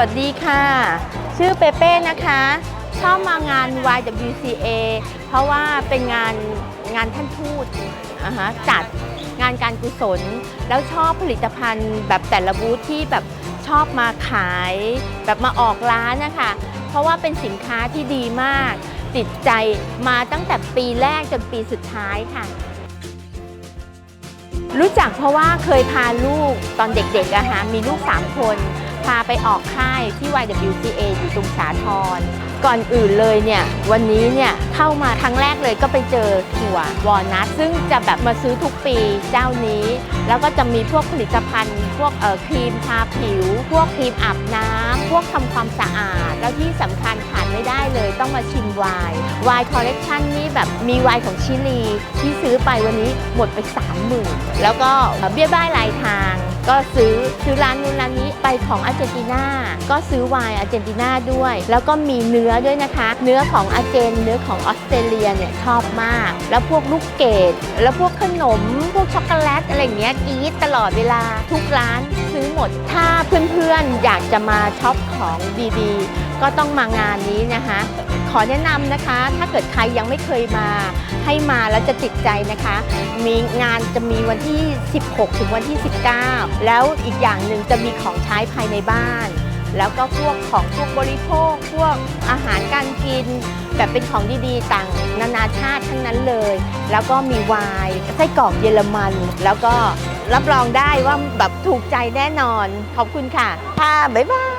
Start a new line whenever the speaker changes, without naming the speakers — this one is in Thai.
วัสดีค่ะ ชื่อเปเป้นะคะ ชอบมางาน YWCA เพราะว่าเป็นงานงานท่านทูตอ่าฮะจัดงานการกุศล แล้วชอบผลิตภัณฑ์แบบแต่ละบูธที่แบบชอบมาขาย แบบมาออกร้านนะคะ เพราะว่าเป็นสินค้าที่ดีมาก ติดใจมาตั้งแต่ปีแรกจนปีสุดท้ายค่ะ รู้จักเพราะว่าเคยพาลูกตอนเด็กๆอะฮะมีลูก 3 คน พาไปออกค่ายที่ YWCA อยู่ตรงสาทรก่อนอื่นเลยเนี่ยวันนี้เนี่ยเข้ามาครั้งแรกเลยก็ไปเจอถั่ววอลนัทซึ่งจะแบบมาซื้อทุกปีเจ้านี้ แล้วก็จะมีพวกผลิตภัณฑ์ พวกเอ่อครีมทาผิว พวกครีมอาบน้ำพวกทำความสะอาด แล้วที่สำคัญ เลยต้องมาชิมไวน์ไวน์คอลเลกชันนี่แบบมีไวน์ของชิลีที่ซื้อไปวันนี้หมดไป 30,000 แล้วก็เบี้ยบ้ายลายทาง ก็ซื้อซื้อร้านนู้นร้านนี้ไปของอาร์เจนตินาก็ซื้อไวน์อาร์เจนตินาด้วย แล้วก็มีเนื้อด้วยนะคะ เนื้อของอาร์เจนเนื้อของออสเตรเลียเนี่ยชอบมาก แล้วพวกลูกเกดแล้วพวกขนม พวกช็อกโกแลตอะไรอย่างเงี้ยกีดตลอดเวลาทุกร้าน ซื้อหมด ถ้าเพื่อนๆอยากจะมาช็อปของดีๆ ก็ต้องมางานนี้นะคะ ขอแนะนำนะคะ ถ้าเกิดใครยังไม่เคยมา ให้มาแล้วจะติดใจนะคะ มีงานจะมีวันที่ 16 ถึงวันที่ 19 แล้วอีกอย่างหนึ่งจะมีของใช้ภายในบ้าน แล้วก็พวกของพวกบริโภค พวกอาหารการกิน แบบเป็นของดีๆ ต่างนานาชาติทั้งนั้นเลย แล้วก็มีไวน์ไส้กรอกเยอรมัน แล้วก็ รับรองได้ว่าแบบถูกใจแน่นอน ขอบคุณค่ะ ค่ะ บ๊ายบาย